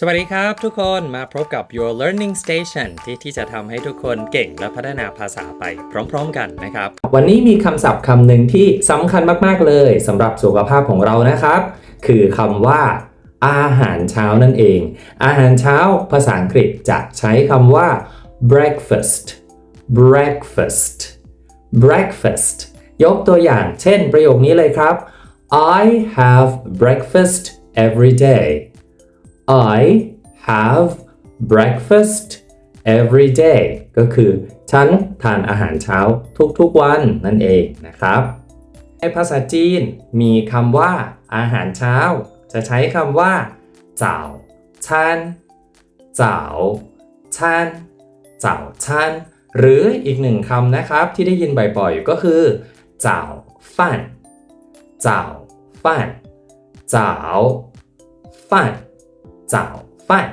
สวัสดีครับทุกคนมาพบกับ Your Learning Station ที่ที่จะทำให้ทุกคนเก่งและพัฒนาภาษาไปพร้อมๆกันนะครับ วันนี้มีคำศัพท์คำหนึ่งที่สำคัญมากๆเลยสำหรับสุขภาพของเรานะครับ คือคำว่า อาหารเช้านั่นเอง อาหารเช้าภาษาอังกฤษจะใช้คำว่า breakfast breakfast breakfast ยกตัวอย่างเช่นประโยคนี้เลยครับ I have breakfast every day I have breakfast every day ก็คือฉันทานอาหารเช้าทุกๆวันนั่นเองนะครับ ในภาษาจีนมีคำว่าอาหารเช้า จะใช้คำว่าเจ้าชันเจ้าชันเจ้าชันหรืออีกหนึ่งคำนะครับที่ได้ยินบ่อยๆก็คือเจ้าฟันเจ้าฟันเจ้าฟัน จ้าฟัน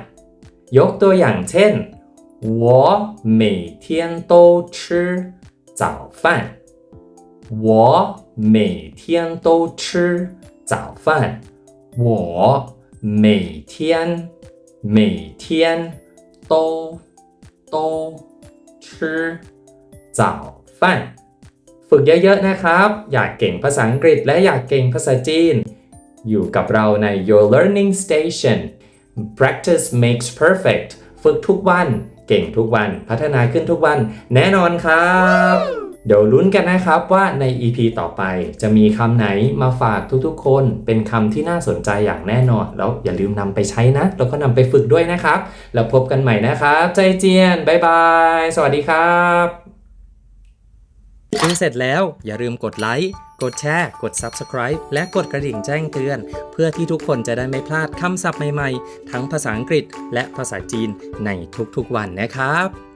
ยกตัวอย่างเช่น我每天都吃早饭我每天都吃早饭。我每天每天都都吃早饭ฝึกเยอะๆนะครับ อยากเก่งภาษาอังกฤษและอยากเก่งภาษาจีน อยู่กับเราใน Your Learning Station Practice makes perfect ฝึกทุกวัน เก่งทุกวัน พัฒนาขึ้นทุกวัน แน่นอนครับ เดี๋ยวลุ้นกันนะครับว่าใน EP ต่อไปจะมีคำไหนมาฝากทุกๆ คน เป็นคำที่น่าสนใจอย่างแน่นอน แล้วอย่าลืมนำไปใช้นะ แล้วก็นำไปฝึกด้วยนะครับ แล้วพบกันใหม่นะครับ ใจเจียน บ๊ายบาย สวัสดีครับ ดูเสร็จแล้วอย่าลืมกดไลค์ กดแชร์ กด Subscribe และกดกระดิ่งแจ้งเตือน เพื่อที่ทุกคนจะได้ไม่พลาดคำศัพท์ใหม่ๆ ทั้งภาษาอังกฤษและภาษาจีนในทุกๆวันนะครับ